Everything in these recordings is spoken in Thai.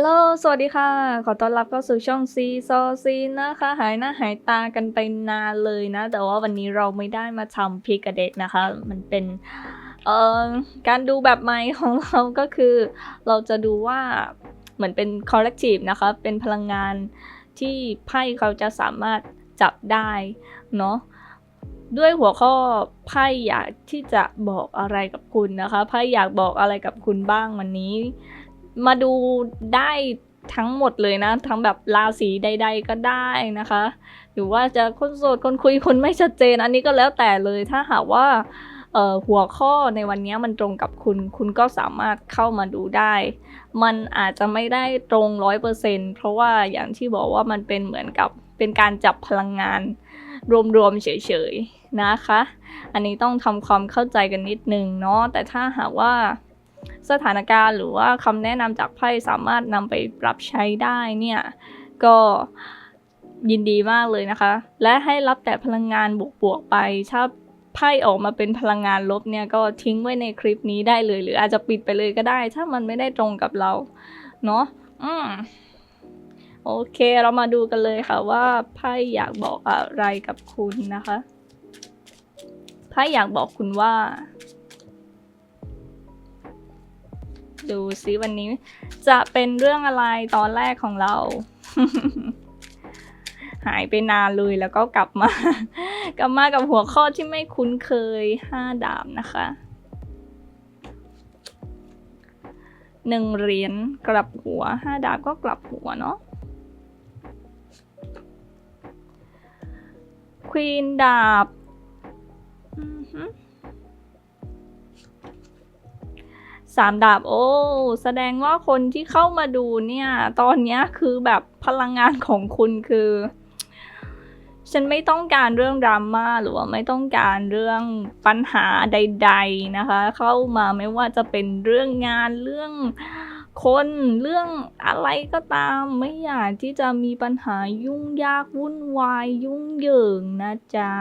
ฮัลโหล สวัสดีค่ะ ขอต้อนรับเข้าสู่ช่องซีซอซีนะคะ หายหน้าหายตากันไปนานเลยนะ แต่ว่าวันนี้เราไม่ได้มาทำพิกเด็กนะคะ มันเป็นเอ่อการดูแบบใหม่ของเราก็คือ เราจะดูว่าเหมือนเป็น collective นะคะ เป็นพลังงานที่ไพ่เขาจะสามารถจับได้เนาะด้วยหัวข้อไพ่อยากที่จะบอกอะไรกับคุณนะคะไพ่อยากบอกอะไรกับคุณบ้างวันนี้ มาดูได้ทั้งหมดเลยนะ ทั้งแบบราศีใด ๆ ก็ได้นะคะ หรือว่าจะคนโสดคนคุยคนไม่ชัดเจน อันนี้ก็แล้วแต่เลยถ้าหากว่าหัวข้อในวันนี้มันตรงกับคุณ คุณก็สามารถเข้ามาดูได้ มันอาจจะไม่ได้ตรงร้อยเปอร์เซ็นเพราะว่าอย่างที่บอกว่ามันเป็นเหมือนกับเป็นการจับพลังงาน รวมๆเฉยๆนะคะ อันนี้ต้องทำความเข้าใจกันนิดนึงเนาะแต่ถ้าหากว่า สถานการณ์หรือว่าคำแนะนำจากไพ่สามารถนำไปปรับใช้ได้เนี่ยก็ยินดีมากเลยนะคะ และให้รับแต่พลังงานบวกๆไปถ้าไพ่ออกมาเป็นพลังงานลบเนี่ยก็ทิ้งไว้ในคลิปนี้ได้เลย หรืออาจจะปิดไปเลยก็ได้ ถ้ามันไม่ได้ตรงกับเราเนาะอืมโอเคเรามาดูกันเลยค่ะว่าไพ่อยากบอกอะไรกับคุณนะคะไพ่อยากบอกคุณว่า ดูซิวันนี้จะเป็นเรื่องอะไรตอนแรกของเรา หายไปนานเลยแล้วก็กลับมา กลับมากับหัวข้อที่ไม่คุ้นเคยห้าดาบนะคะหนึ่งเหรียญกลับหัวห้าดาบก็กลับหัวเนาะควีนดาบ อือ สามดาบโอ้แสดงว่าคนที่เข้ามาดูเนี่ย ตอนนี้คือแบบพลังงานของคุณคือ ฉันไม่ต้องการเรื่องดราม่าหรือว่าไม่ต้องการเรื่องปัญหาใด ๆนะคะ เข้ามาไม่ว่าจะเป็นเรื่องงานเรื่องคนเรื่องอะไรก็ตามไม่อยากที่จะมีปัญหายุ่งยากวุ่นวายยุ่งเหยิงนะจ๊ะ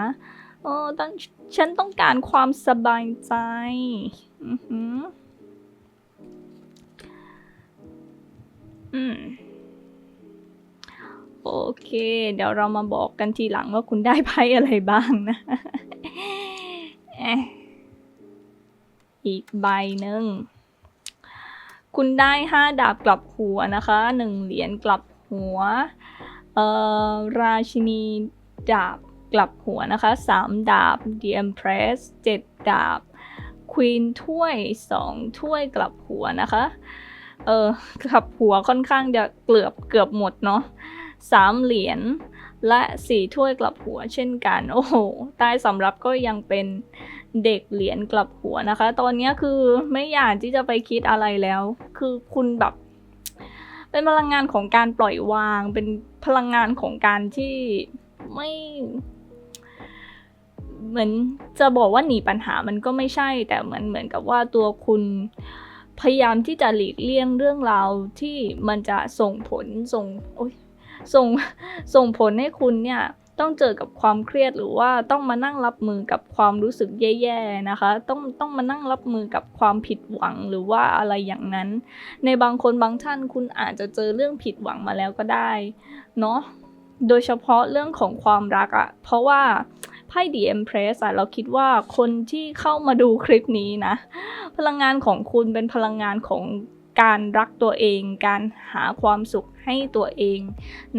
เออตอนฉันต้องการความสบายใจ อือหือ อืม โอเค เดี๋ยวเรามาบอกกันทีหลังว่าคุณได้ไพ่อะไรบ้างนะ อีกใบหนึ่ง คุณได้ห้าดาบกลับหัวนะคะหนึ่งเหรียญกลับหัว เอ่อ ราชินีดาบกลับหัวนะคะสามดาบ The Empress เจ็ดดาบ Queen ถ้วยสองถ้วยกลับหัวนะคะ เออกลับหัวค่อนข้างจะเกือบเกือบหมดเนาะสามเหรียญและสี่ถ้วยกลับหัวเช่นกัน โอ้โหใต้สำรับก็ยังเป็นเด็กเหรียญกลับหัวนะคะ ตอนนี้คือไม่อยากที่จะไปคิดอะไรแล้ว คือคุณแบบ เป็นพลังงานของการปล่อยวาง เป็นพลังงานของการที่ไม่เหมือนจะบอกว่าหนีปัญหามันก็ไม่ใช่ แต่เหมือนเหมือนกับว่าตัวคุณ พยายามที่จะหลีกเลี่ยงเรื่องราวที่มันจะส่งผลส่งโอ๊ยส่งส่งผลให้คุณเนี่ยต้องเจอกับความเครียดหรือว่าต้องมานั่งรับมือกับความรู้สึกแย่ๆนะคะ ต้องต้องมานั่งรับมือกับความผิดหวังหรือว่าอะไรอย่างนั้น ในบางคนบางท่านคุณอาจจะเจอเรื่องผิดหวังมาแล้วก็ได้เนาะโดยเฉพาะเรื่องของความรักอะเพราะว่า ไพ่ The Empress อะเราคิดว่าคนที่เข้ามาดูคลิปนี้นะ พลังงานของคุณเป็นพลังงานของการรักตัวเอง การหาความสุขให้ตัวเอง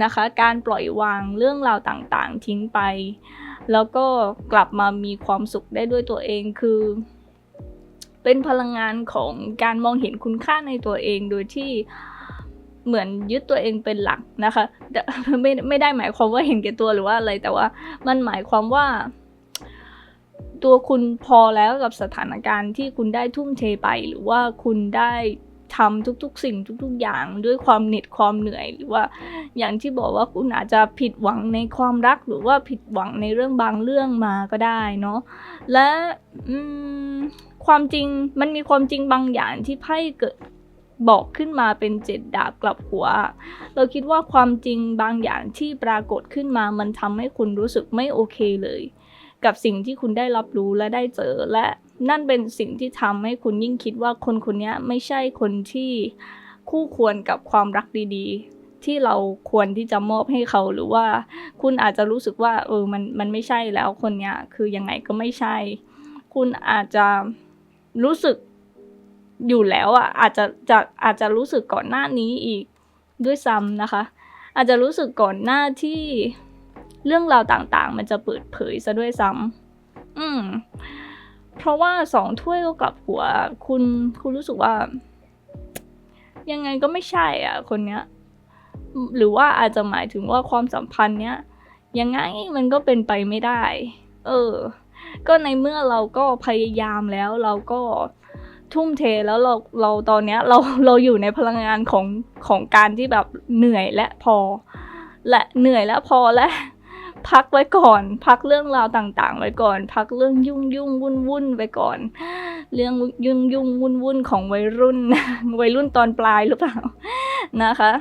นะคะ การปล่อยวางเรื่องราวต่างๆ ทิ้งไป แล้วก็กลับมามีความสุขได้ด้วยตัวเองคือ เป็นพลังงานของการมองเห็นคุณค่าในตัวเองโดยที่ เหมือนยึดตัวเองเป็นหลักนะคะไม่ไม่ได้หมายความว่าเห็นแก่ตัวหรือว่าอะไรแต่ว่ามันหมายความว่า ตัวคุณพอแล้วกับสถานการณ์ที่คุณได้ทุ่มเทไป หรือว่าคุณได้ทำทุกๆ สิ่งทุก ๆ อย่างด้วยความเหน็ดความเหนื่อย หรือว่าอย่างที่บอกว่าคุณอาจจะผิดหวังในความรักหรือว่าผิดหวังในเรื่องบางเรื่องมาก็ได้เนาะและความจริงมันมีความจริงบางอย่างที่ไพ่เกิด บอกขึ้นมาเป็นเจ็ดดาบกลับหัว เราคิดว่าความจริงบางอย่างที่ปรากฏขึ้นมามันทำให้คุณรู้สึกไม่โอเคเลย กับสิ่งที่คุณได้รับรู้และได้เจอและนั่นเป็นสิ่งที่ทำให้คุณยิ่งคิดว่าคนคนนี้ไม่ใช่คนที่คู่ควรกับความรักดีๆ ที่เราควรที่จะมอบให้เขาหรือว่า คุณอาจจะรู้สึกว่า เออมันมันไม่ใช่แล้วคนเนี้ยคือยังไงก็ไม่ใช่ คุณอาจจะรู้สึก อยู่แล้วอะอาจจะจะอาจจะรู้สึกก่อนหน้านี้อีกด้วยซ้ำนะคะ อาจจะรู้สึกก่อนหน้าที่เรื่องราวต่างๆ มันจะเปิดเผยซะด้วยซ้ำอืม เพราะว่าสองถ้วยก็กลับหัว คุณคุณรู้สึกว่า ยังไงก็ไม่ใช่อะ คนเนี้ย หรือว่าอาจจะหมายถึงว่าความสัมพันธ์เนี้ยยังไงมันก็เป็นไปไม่ได้ เออ ก็ในเมื่อเราก็พยายามแล้วเราก็ ทุ่มเทแล้วเราเราตอนเนี้ยเราเราอยู่ในพลังงานของของการที่แบบเหนื่อยและพอ และเหนื่อยและพอและ พักไว้ก่อน พักเรื่องราวต่างๆ ไว้ก่อน พักเรื่องยุ่งยุ่งวุ่นวุ่นไปก่อน เรื่องยุ่งยุ่งวุ่นวุ่นของวัยรุ่นวัยรุ่นตอนปลายหรือเปล่านะคะ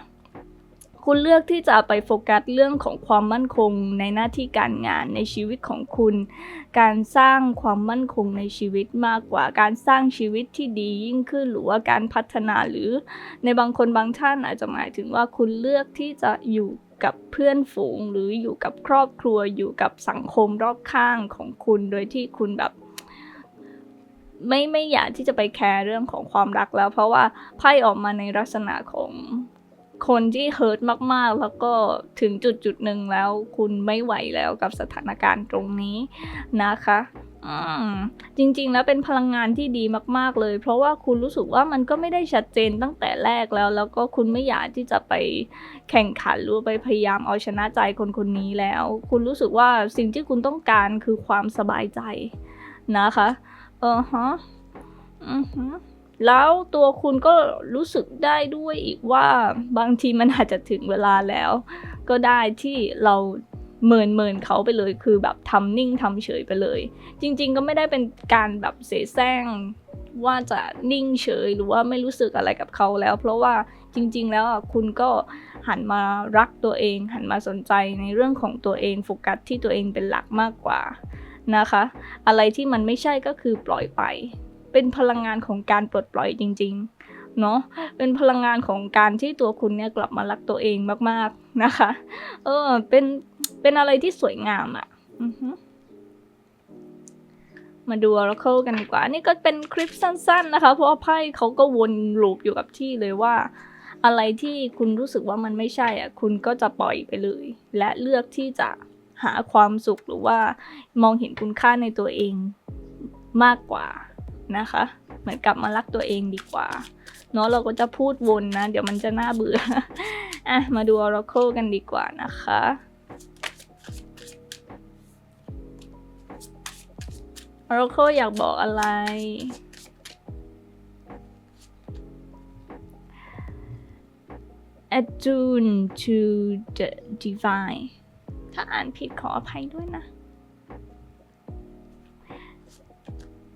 คุณเลือกที่จะไปโฟกัสเรื่องของความมั่นคงในหน้าที่การงานในชีวิตของคุณ การสร้างความมั่นคงในชีวิตมากกว่า การสร้างชีวิตที่ดียิ่งขึ้น หรือว่าการพัฒนาหรือ ในบางคนบางท่านอาจจะหมายถึงว่าคุณเลือกที่จะอยู่กับเพื่อนฝูงหรืออยู่กับครอบครัวอยู่กับสังคมรอบข้างของคุณโดยที่คุณแบบไม่ไม่อยากที่จะไปแคร์เรื่องของความรักแล้ว เพราะว่าไพ่ออกมาในลักษณะของ คนที่เฮิร์ตมากๆ แล้วก็ถึงจุดจุดหนึ่งแล้ว คุณไม่ไหวแล้วกับสถานการณ์ตรงนี้นะคะจริงๆ แล้วเป็นพลังงานที่ดีมากๆเลย เพราะว่าคุณรู้สึกว่ามันก็ไม่ได้ชัดเจนตั้งแต่แรกแล้ว แล้วก็คุณไม่อยากที่จะไปแข่งขันหรือไปพยายามเอาชนะใจคนคนนี้แล้ว คุณรู้สึกว่าสิ่งที่คุณต้องการคือความสบายใจนะคะเออฮะอือฮะ แล้วตัวคุณก็รู้สึกได้ด้วยอีกว่าบางทีมันอาจจะถึงเวลาแล้ว ก็ได้ที่เราเมินเมินเขาไปเลยคือแบบทำนิ่งทำเฉยไปเลย จริง ๆ ก็ไม่ได้เป็นการแบบเสแสร้งว่าจะนิ่งเฉยหรือว่าไม่รู้สึกอะไรกับเขาแล้ว เพราะว่าจริง ๆ แล้วคุณก็หันมารักตัวเอง หันมาสนใจในเรื่องของตัวเองโฟกัสที่ตัวเองเป็นหลักมากกว่านะคะ อะไรที่มันไม่ใช่ก็คือปล่อยไป เป็นพลังงานของการปลดปล่อยจริง ๆ เนาะเป็นพลังงานของการที่ตัวคุณเนี่ยกลับมารักตัวเองมากๆนะคะ เออ เป็น เป็นอะไรที่สวยงามอะ่ะมาดู Oracle กันดีกว่า นี่ก็เป็นคลิปสั้น ๆ นะคะ เพราะว่าไพ่เขาก็วนลูปอยู่กับที่เลยว่า อะไรที่คุณรู้สึกว่ามันไม่ใช่อะ คุณก็จะปล่อยไปเลย และเลือกที่จะหาความสุขหรือว่ามองเห็นคุณค่าในตัวเองมากกว่า นะคะ เหมือนกลับมารักตัวเองดีกว่า เนาะเราก็จะพูดวนนะ เดี๋ยวมันจะน่าเบื่อ อะ มาดู Oracle กันดีกว่านะคะ Oracle อยากบอกอะไร attune to the divine ถ้าอ่านผิดขออภัยด้วยนะ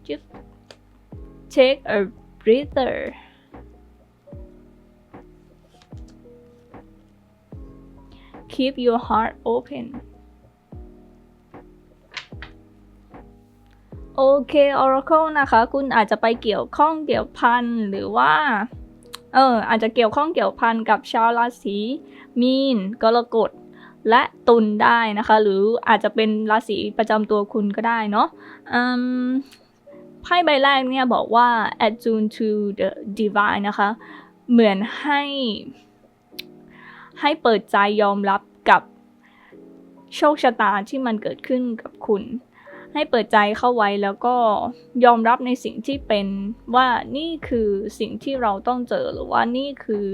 just take a breather keep your heart open โอเค Oracle นะคะ คุณอาจจะไปเกี่ยวข้องเกี่ยวพันหรือว่า เออ อาจจะเกี่ยวข้องเกี่ยวพันกับชาวราศีมีน กรกฎ และตุลได้นะคะ หรืออาจจะเป็นราศีประจำตัวคุณก็ได้เนาะ ไพ่ใบแรกเนี่ยบอกว่า attune to the divine นะคะ เหมือนให้ ให้เปิดใจยอมรับกับโชคชะตาที่มันเกิดขึ้นกับคุณ ให้เปิดใจเข้าไว้แล้วก็ยอมรับในสิ่งที่เป็นว่านี่คือสิ่งที่เราต้องเจอหรือว่านี่คือ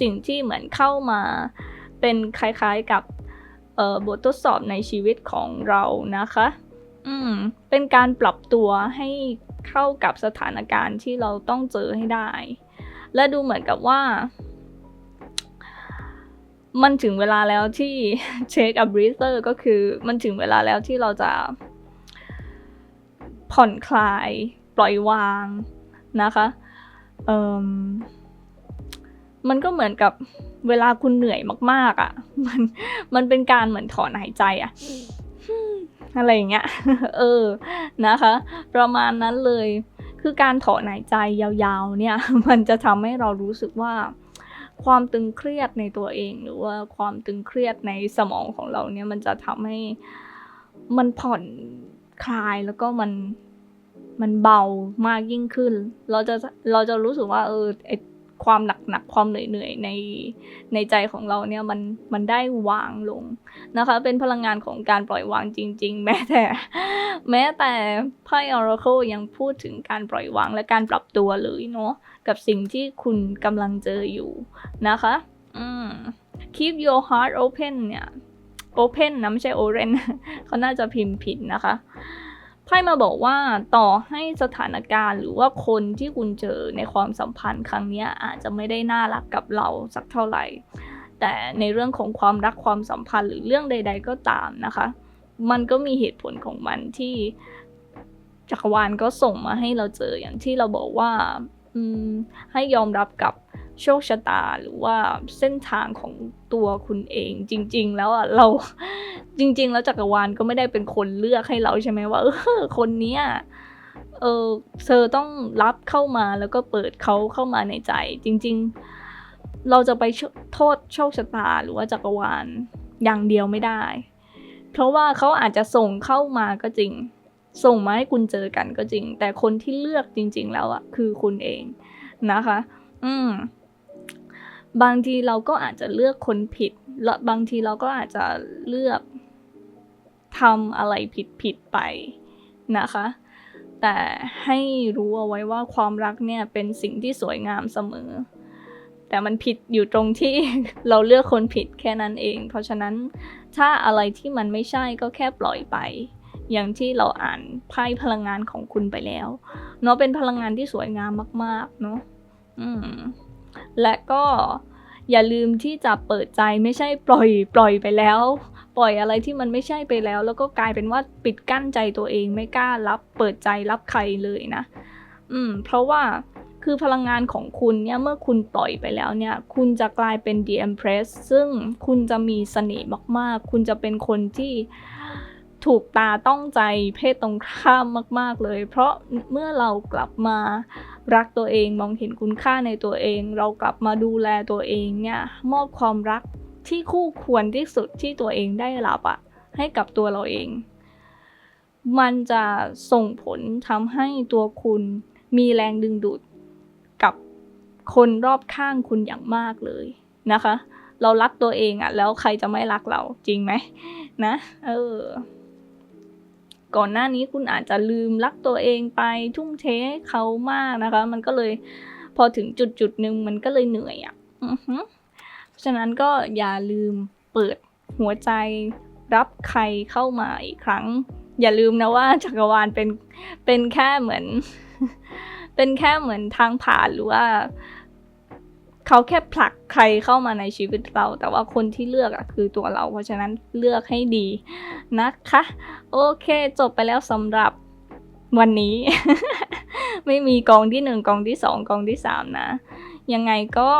สิ่งที่เหมือนเข้ามาเป็นคล้ายๆกับบททดสอบในชีวิตของเรานะคะ อืม เป็นการปรับตัวให้เข้ากับสถานการณ์ที่เราต้องเจอให้ได้ และดูเหมือนกับว่า มันถึงเวลาแล้วที่เช็คอับริเซอร์ก็คือมันถึงเวลาแล้วที่เราจะ ผ่อนคลาย ปล่อยวางนะคะเออมันก็เหมือนกับเวลาคุณเหนื่อยมาก ๆอะ่ะ มัน มันเป็นการเหมือนถอนหายใจอะ่ะ อะไรอย่างเงี้ย เออ นะคะ ประมาณนั้นเลย คือการถอนหายใจยาวๆ เนี่ย มันจะทำให้เรารู้สึกว่า ความตึงเครียดในตัวเอง หรือว่าความตึงเครียดในสมองของเราเนี่ย มันจะทำให้มันผ่อนคลายแล้วก็มันมันเบามากยิ่งขึ้น เราจะเราจะรู้สึกว่าเออไอ ความหนักหนักความเหนื่อยเหนื่อยในในใจของเราเนี่ยมันมันได้วางลงนะคะ เป็นพลังงานของการปล่อยวางจริง ๆ แม้แต่ แม้แต่ไพ่ Oracle ยังพูดถึงการปล่อยวางและการปรับตัวเลยเนาะกับสิ่งที่คุณกำลังเจออยู่นะคะอืม keep your heart open เนี่ย open นะไม่ใช่ open เขาน่าจะพิมพ์ผิดนะคะ ไพ่มาบอกว่าต่อให้สถานการณ์หรือว่าคนที่คุณเจอในความสัมพันธ์ครั้งนี้อาจจะไม่ได้น่ารักกับเราสักเท่าไหร่ แต่ในเรื่องของความรักความสัมพันธ์หรือเรื่องใด ๆ ก็ตามนะคะ มันก็มีเหตุผลของมันที่จักรวาลก็ส่งมาให้เราเจออย่างที่เราบอกว่า ให้ยอมรับกับโชคชะตาหรือว่าเส้นทางของตัวคุณเองจริง ๆ แล้วอะเราจริง ๆ แล้วจักรวาลก็ไม่ได้เป็นคนเลือกให้เราใช่ไหมว่าเออคนเนี้ยเออเธอต้องรับเข้ามาแล้วก็เปิดเขาเข้ามาในใจ จริง ๆ เราจะไปโทษโชคชะตาหรือว่าจักรวาลอย่างเดียวไม่ได้ เพราะว่าเขาอาจจะส่งเข้ามาก็จริง ส่งมาให้คุณเจอกันก็จริง แต่คนที่เลือกจริง ๆ แล้วอะคือคุณเองนะคะ อืม บางทีเราก็อาจจะเลือกคนผิด และบางทีเราก็อาจจะเลือกทำอะไรผิดๆไปนะคะ แต่ให้รู้เอาไว้ว่าความรักเนี่ยเป็นสิ่งที่สวยงามเสมอ แต่มันผิดอยู่ตรงที่เราเลือกคนผิดแค่นั้นเอง เพราะฉะนั้นถ้าอะไรที่มันไม่ใช่ก็แค่ปล่อยไป อย่างที่เราอ่านไพ่พลังงานของคุณไปแล้ว เนาะเป็นพลังงานที่สวยงามมาก ๆ เนาะอืมและก็อย่าลืมที่จะเปิดใจไม่ใช่ปล่อยปล่อยไปแล้ว ปล่อยอะไรที่มันไม่ใช่ไปแล้ว แล้วก็กลายเป็นว่าปิดกั้นใจตัวเองไม่กล้ารับเปิดใจรับใครเลยนะ อืม เพราะว่าคือพลังงานของคุณเนี่ยเมื่อคุณปล่อยไปแล้วเนี่ย คุณจะกลายเป็น The Empress ซึ่งคุณจะมีเสน่ห์มากๆ คุณจะเป็นคนที่ ถูกตาต้องใจเพศตรงข้ามมาก ๆเลย เพราะเมื่อเรากลับมารักตัวเองมองเห็นคุณค่าในตัวเอง เรากลับมาดูแลตัวเองเนี่ยมอบความรักที่คู่ควรที่สุดที่ตัวเองได้รับอะให้กับตัวเราเอง มันจะส่งผลทำให้ตัวคุณมีแรงดึงดูดกับคนรอบข้างคุณอย่างมากเลยนะคะ เรารักตัวเองอะแล้วใครจะไม่รักเราจริงไหมนะ เออ ก่อนหน้านี้คุณอาจจะลืมรักตัวเองไปทุ่มเทให้เขามากนะคะ มันก็เลยพอถึงจุดจุดหนึ่งมันก็เลยเหนื่อยอะ่ะเพราะฉะนั้นก็อย่าลืมเปิดหัวใจรับใครเข้ามาอีกครั้ง อย่าลืมนะว่าจักรวาลเป็นเป็นแค่เหมือน เป็นแค่เหมือนทางผ่านหรือว่า เขาแค่ผลักใครเข้ามาในชีวิตเรา แต่ว่าคนที่เลือกอะคือตัวเรา เพราะฉะนั้นเลือกให้ดีนะคะ โอเค จบไปแล้วสำหรับวันนี้ ไม่มีกองที่หนึ่งกองที่สองกองที่สามนะ ยังไงก็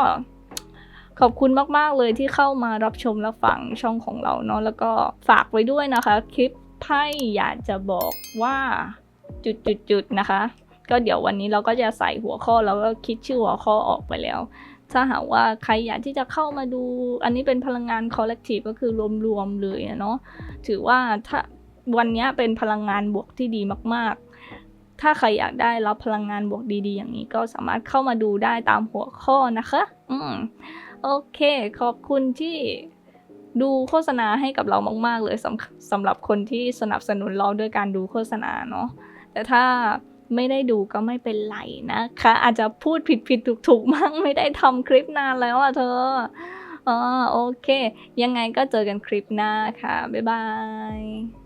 ขอบคุณมาก ๆ เลยที่เข้ามารับชมและฟังช่องของเราเนาะแล้วก็ฝากไว้ด้วยนะคะ คลิปไพ่อยากจะบอกว่าจุดๆๆนะคะ ก็เดี๋ยววันนี้เราก็จะใส่หัวข้อแล้วก็คิดชื่อหัวข้อออกไปแล้ว ถ้าหากว่าใครอยากที่จะเข้ามาดู อันนี้เป็นพลังงาน collective ก็คือรวมๆเลยเนาะถือว่าถ้าวันนี้เป็นพลังงานบวกที่ดีมากๆ ถ้าใครอยากได้รับพลังงานบวกดีๆ อย่างนี้ก็สามารถเข้ามาดูได้ตามหัวข้อนะคะ อืมโอเค ขอบคุณที่ดูโฆษณาให้กับเรามาก ๆ เลยสำสำหรับคนที่สนับสนุนเราด้วยการดูโฆษณาเนาะแต่ถ้า ไม่ได้ดูก็ไม่เป็นไรนะคะ อาจจะพูดผิดผิดถูกถูกมั่งไม่ได้ทำคลิปนานแล้วอะเธออ๋อโอเค ยังไงก็เจอกันคลิปหน้าค่ะ บ๊ายบาย